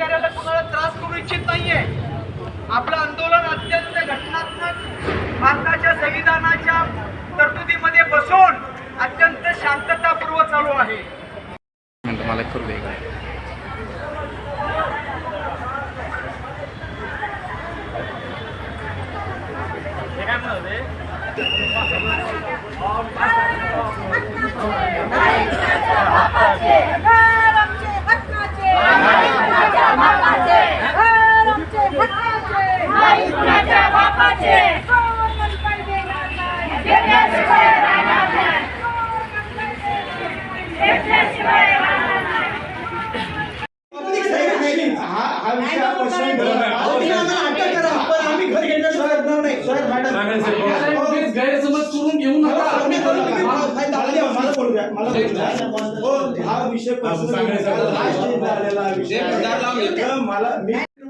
अधिकाऱ्याला कुणाला त्रास करू इच्छित नाहीये. आपलं आंदोलन अत्यंत घटनात्मक भारताच्या संविधानाच्या तरतुदीमध्ये बसून अत्यंत शांततापूर्व चालू आहे. मिनटं मला एक करू दे. इकडे.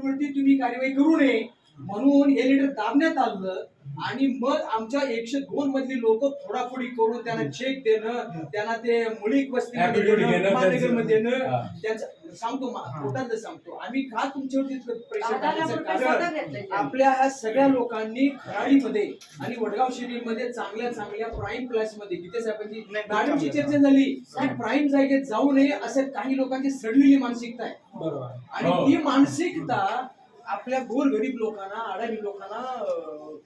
वरती तुम्ही कारवाई करू नये. म्हणून हे लेटर दाबण्यात आलं आणि मग आमच्या एकशे दोन मधली लोक फोडाफोडी करून त्यांना चेक देणं त्यांना ते मुळीक वस्तीमध्ये Affidavit देणं त्यांचं- देणं. त्यांचं सांगतो पोटातलं सांगतो. आम्ही का तुमच्यावरती टाकायचं? कारण. आपल्या ह्या सगळ्या लोकांनी खराडीमध्ये आणि वडगाव शिरीमध्ये चांगल्या चांगल्या प्राईम क्लासमध्ये गीते साहेबांची मॅडमची चर्चा झाली की प्राईम जागेत जाऊ नये असं काही लोकांची सडलेली मानसिकता आहे. बरोबर. आणि हो. ती मानसिकता आपल्या गोरगरीब लोकांना अडाणी लोकांना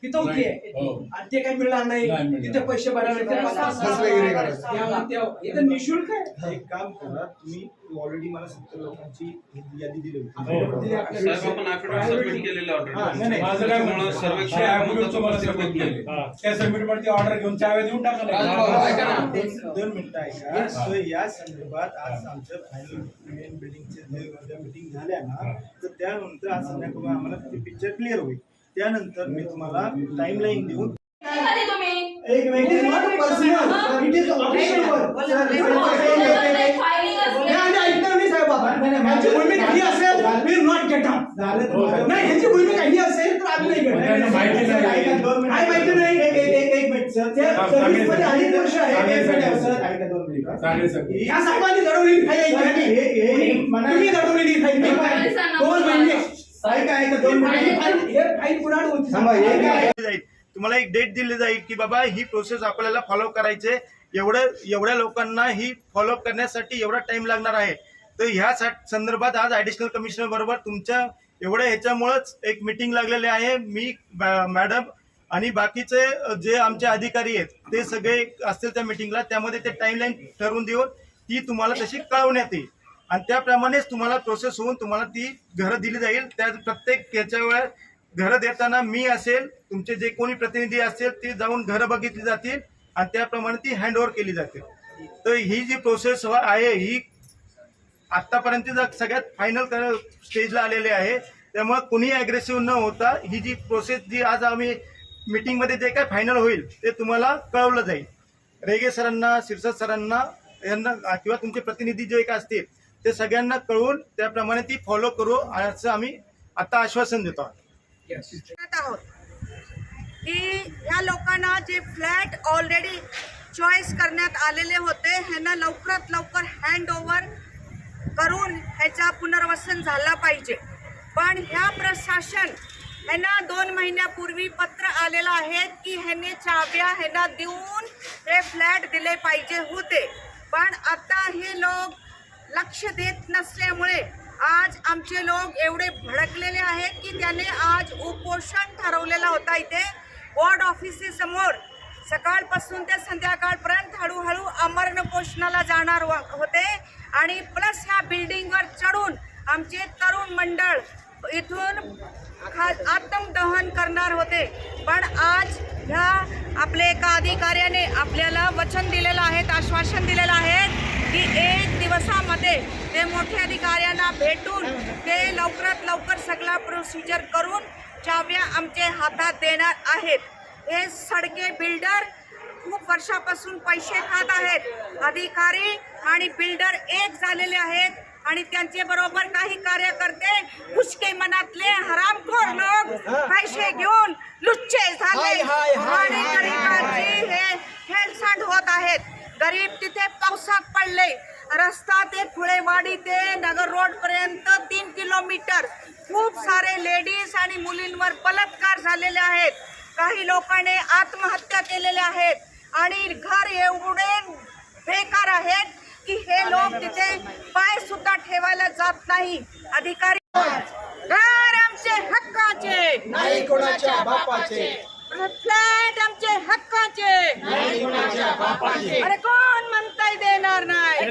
पितवती आहे हो. आणि ते काही मिळणार नाही नाही मिळणार. तिथे पैसे करायचं. हे तर निशुल्क आहे एक काम करा तुम्ही ऑलरेडी मला सत्तर लोकांची यादी दिली होती हो. दिली आपल्या साहेब आपण affidavit submit केलेलं हा, already. नाही, नाही. माझं काय म्हणणं त्यामुळं सर्वेक्षण हा, आहे म्हणून affidavit तुम्हाला तुम्हाला submit submit केले. केले. त्या सबमिट वरती ऑर्डर घेऊन चाव्या देऊन ऐका ना. दोन दोन मिनिटं ऐका तर या संदर्भात आज आमचं फायनल मेन बिल्डिंगचे मिटिंग झाल्या ना तर त्यानंतर आज संध्याकाळी आम्हाला ते पिक्चर क्लिअर होईल. त्यानंतर मी तुम्हाला टाइमलाईन देऊन एक minute not personal it is official ह्याची भूमिका ही असेल तर आम्ही नाही माहिती नाही. एक एक एक एक मिनिट सर. अनेक वर्ष आहे. ह्या साहेबांनी लढवलेली फाईल तुम्ही ही फाईल. दोन महिने दोन हे फाईल- पुराण होती. जाईल तुम्हाला एक डेट दिली जाईल की बाबा ही प्रोसेस आपल्याला फॉलो करायचे. एवढं एवढ्या लोकांना ही फॉलोअप करण्यासाठी एवढा टाइम लागणार आहे. तर ह्या सा- संदर्भात आज ऍडिशनल कमिशनर बरोबर तुमच्या एवढ्या ह्याच्यामुळेच एक मिटिंग लागलेली आहे. मी मॅडम आणि बाकीचे जे आमचे अधिकारी आहेत ते सगळे असतील त्या मिटिंगला त्यामध्ये ते टाइमलाईन ठरवून देऊन ती तुम्हाला तशी कळवण्यात येईल. आणि त्याप्रमाणेच तुम्हाला प्रोसेस होऊन तुम्हाला ती घरं दिली जाईल. त्या प्रत्येक त्याच्या वेळेस घरं देताना मी असेल तुमचे जे कोणी प्रतिनिधी असतील ते जाऊन घरं बघितली जातील आणि त्याप्रमाणे ती हँडओव्हर केली जाते. तर ही जी प्रोसेस आहे ही आत्तापर्यंत सगळ्यात फायनल स्टेजला आलेली आहे त्यामुळे कुणी अग्रेसिव्ह न होता ही जी प्रोसेस जी आज आम्ही मीटिंगमध्ये जे काय फायनल होईल ते तुम्हाला कळवलं जाईल. रेगे सरांना शिरसाट सरांना यांना किंवा तुमचे प्रतिनिधी जे काय असतील ते सगळ्यांना कळवून त्याप्रमाणे ती फॉलो करू असं आम्ही आता आश्वासन देतो. आहोत. की ह्या लोकांना जे फ्लॅट ऑलरेडी चॉईस करण्यात आलेले होते ह्यांना लवकरात लवकर हँड ओव्हर करून ह्याचा पुनर्वसन झाला पाहिजे. पण ह्या प्रशासन ह्यांना दोन महिन्यापूर्वी पत्र आलेलं आहे की ह्यांनी चाव्या ह्यांना देऊन हे फ्लॅट दिले पाहिजे होते. पण आता हे लोक लक्ष देत नसल्यामुळे आज आमचे लोक एवढे भडकलेले आहेत की त्याने आज उपोषण ठरवलेला होता इथे. वॉर्ड ऑफिसेसमोर सकाळपासून ते संध्याकाळपर्यंत हळूहळू अमरण पोषणाला जाणार व- होते. आणि प्लस ह्या बिल्डिंगवर चढून आमचे तरुण मंडळ इथून खा- आत्मदहन करणार होते. पण आज ह्या आपले एका अधिकाऱ्याने आपल्याला वचन दिलेलं आहे आश्वासन दिलेलं आहे. की एक दिवसामध्ये ते मोठ्या अधिकाऱ्यांना भेटून ते लवकरात लवकर सगळा प्रोसिजर करून चाव्या आमच्या हातात देणार आहेत. हे सडके बिल्डर खूप वर्षापासून पैसे खात आहेत. अधिकारी आणि बिल्डर एक झालेले आहेत आणि त्यांचे बरोबर काही कार्यकर्ते उचके मनातले हरामखोर लोक पैसे घेऊन लुच्चे झाले. आणि गरिबांची हे हेळसांड होत आहेत. गरीब तिथे पावसात पडले. रस्ता ते फुळेवाडी ते नगर रोड पर्यंत तीन किलोमीटर. खूप सारे लेडीज आणि मुलींवर बलात्कार झालेले आहेत. काही लोकांनी आत्महत्या केलेल्या आहेत. आणि घर एवढे बेकार आहेत की हे लोक तिथे पाय सुद्धा ठेवायला जात नाही. अधिकारी घर आमचे हक्काचे. नाही कोणाच्या बापाचे. फ्लॅट आमचे हक्काचे. अरे कोण म्हणताय देणार नाही?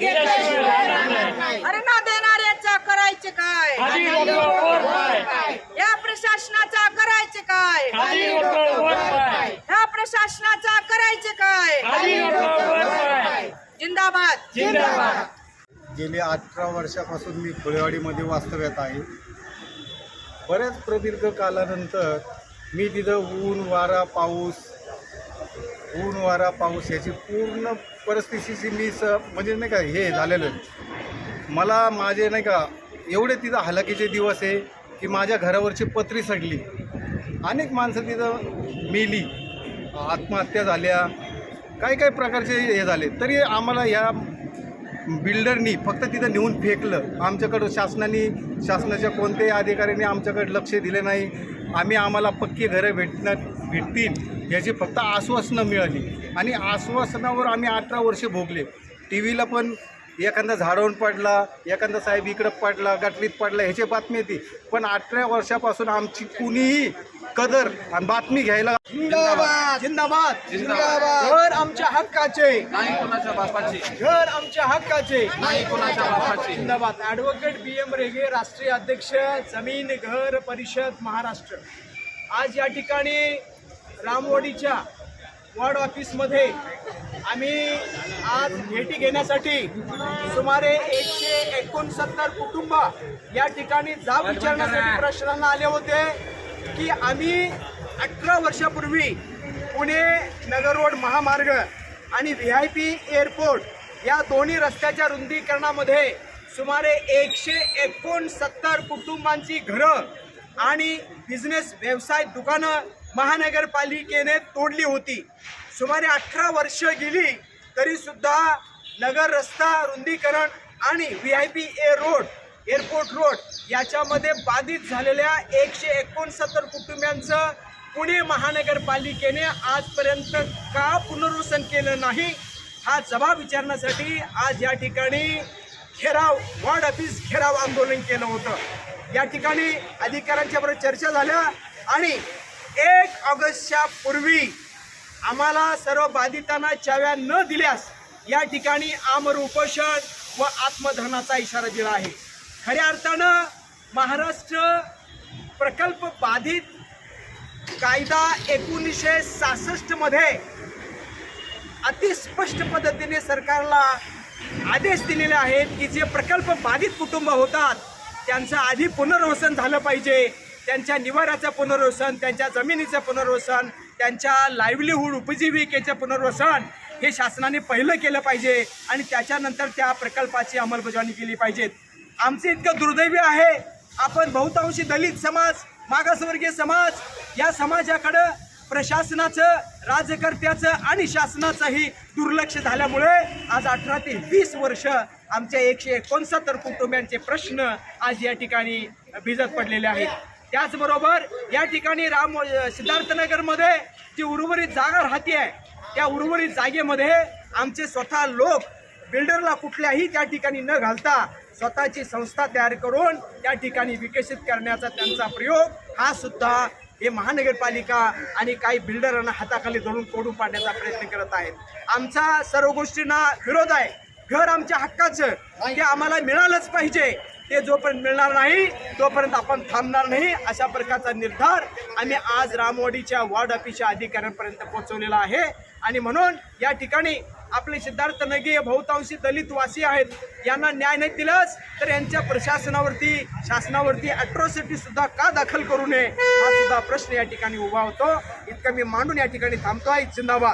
अरे ना देणाऱ्याचा करायचे काय? या प्रशासनाचा करायचे काय? या प्रशासनाचा करायचे काय? जिंदाबाद. गेली अठरा वर्षापासून मी फुलेवाडीमध्ये वास्तव्यात आहे. बऱ्याच प्रदीर्घ कालानंतर मी तिथं ऊन वारा पाऊस ऊन वारा पाऊस याची पूर्ण परिस्थितीची मी स म्हणजे नाही का हे झालेलं आहे. मला माझे नाही का एवढे तिथं हलाखीचे दिवस आहे की माझ्या घरावरची पत्री सडली. अनेक माणसं तिथं मेली. आत्महत्या झाल्या. काही काही प्रकारचे हे झाले. तरी आम्हाला या बिल्डरनी फक्त तिथं नेऊन फेकलं. आमच्याकडं शासनाने शासनाच्या कोणत्याही अधिकाऱ्यांनी आमच्याकडे लक्ष दिले नाही. आम्ही आम्हाला पक्की घरं भेटणार भेटतील याची फक्त आश्वासनं मिळाली. आणि आश्वासनावर आम्ही अठरा वर्षे भोगले. टी व्हीला पण एखादा झाडावून पडला एखादा साहेब इकडं पडला गटरीत पडला ह्याची बातमी येते. पण अठरा वर्षापासून आमची कुणीही कदर आणि बातमी घ्यायला जिंदाबाद! जिंदाबाद! जिंदाबाद! आमच्या हक्काचे. नाही कोणाच्या बापाची. घर आमच्या हक्काचे. नाही कोणाच्या बापाची. जिंदाबाद. ॲडव्होकेट बी एम रेगे राष्ट्रीय अध्यक्ष जमीन घर परिषद महाराष्ट्र. आज या ठिकाणी रामवाडीच्या वॉर्ड ऑफिसमध्ये आम्ही आज भेटी घेण्यासाठी सुमारे एकशे एकोणसत्तर कुटुंब या ठिकाणी जाब विचारण्यासाठी प्रश्नांना आले होते की आम्ही अठरा वर्षापूर्वी पुणे नगर रोड महामार्ग आणि व्ही आय पी एअरपोर्ट या दोन्ही रस्त्याच्या रुंदीकरणामध्ये सुमारे एकशे एकोणसत्तर कुटुंबांची घरं आणि बिझनेस व्यवसाय दुकानं महानगरपालिकेने तोडली होती. सुमारे अठरा वर्ष गेली तरीसुद्धा नगर रस्ता रुंदीकरण आणि V I P A road airport road याच्यामध्ये बाधित झालेल्या एकशे एकोणसत्तर कुटुंबियांचं पुणे महानगरपालिकेने आजपर्यंत का पुनर्वसन केलं नाही हा जबाब विचारण्यासाठी आज या ठिकाणी घेराव वॉर्ड ऑफिस घेराव आंदोलन केलं होतं. या ठिकाणी अधिकाऱ्यांच्या बरोबर चर्चा झाल्या आणि एक ऑगस्टच्या पूर्वी आम्हाला सर्व बाधितांना चाव्या न दिल्यास या ठिकाणी आमर उपोषण व आत्मधनाचा इशारा दिला आहे. खऱ्या अर्थानं महाराष्ट्र प्रकल्प बाधित कायदा एकोणीसशे सहासष्टमध्ये अतिस्पष्ट पद्धतीने सरकारला आदेश दिलेले आहेत की जे प्रकल्प बाधित कुटुंब होतात त्यांचं आधी पुनर्वसन झालं पाहिजे. त्यांच्या निवाऱ्याचं पुनर्वसन त्यांच्या जमिनीचं पुनर्वसन त्यांच्या लाईव्हलीहूड उपजीविकेचं पुनर्वसन हे शासनाने पहिलं केलं पाहिजे आणि त्याच्यानंतर त्या प्रकल्पाची अंमलबजावणी केली पाहिजेत आमचं इतकं दुर्दैवी आहे. आपण बहुतांशी दलित समाज मागासवर्गीय समाज या समाजाकडं प्रशासनाचं राज्यकर्त्याचं आणि शासनाचंही दुर्लक्ष झाल्यामुळे आज अठरा ते वीस वर्ष आमच्या एकशे एकोणसत्तर कुटुंबियांचे प्रश्न आज या ठिकाणी भिजत पडलेले आहेत. त्याचबरोबर या ठिकाणी राम सिद्धार्थनगरमध्ये जी उर्वरित जागा राहते आहे त्या उर्वरित जागेमध्ये आमचे स्वतः लोक बिल्डरला कुठल्याही त्या ठिकाणी न घालता स्वतःची संस्था तयार करून त्या ठिकाणी विकसित करण्याचा त्यांचा प्रयोग हा सुद्धा हे महानगरपालिका आणि काही बिल्डरांना हाताखाली धरून तोडून पाडण्याचा प्रयत्न करत आहेत. आमचा सर्व गोष्टींना विरोध आहे. घर आमच्या हक्काचं. ते आम्हाला मिळालंच पाहिजे. ते जोपर्यंत मिळणार नाही तोपर्यंत आपण थांबणार नाही अशा प्रकारचा निर्धार आम्ही आज रामवाडीच्या वॉर्ड ऑफिसच्या अधिकाऱ्यांपर्यंत पोहोचवलेला आहे. आणि म्हणून या ठिकाणी आपले सिद्धार्थ नगे हे बहुतांशी दलितवासी आहेत. यांना न्याय नाही दिलाच तर यांच्या प्रशासनावरती शासनावरती अॅट्रॉसिटी सुद्धा का दाखल करू नये? हा सुद्धा प्रश्न या ठिकाणी उभा होतो. इतकं मी मांडून या ठिकाणी थांबतो आहे जिंदाबाद.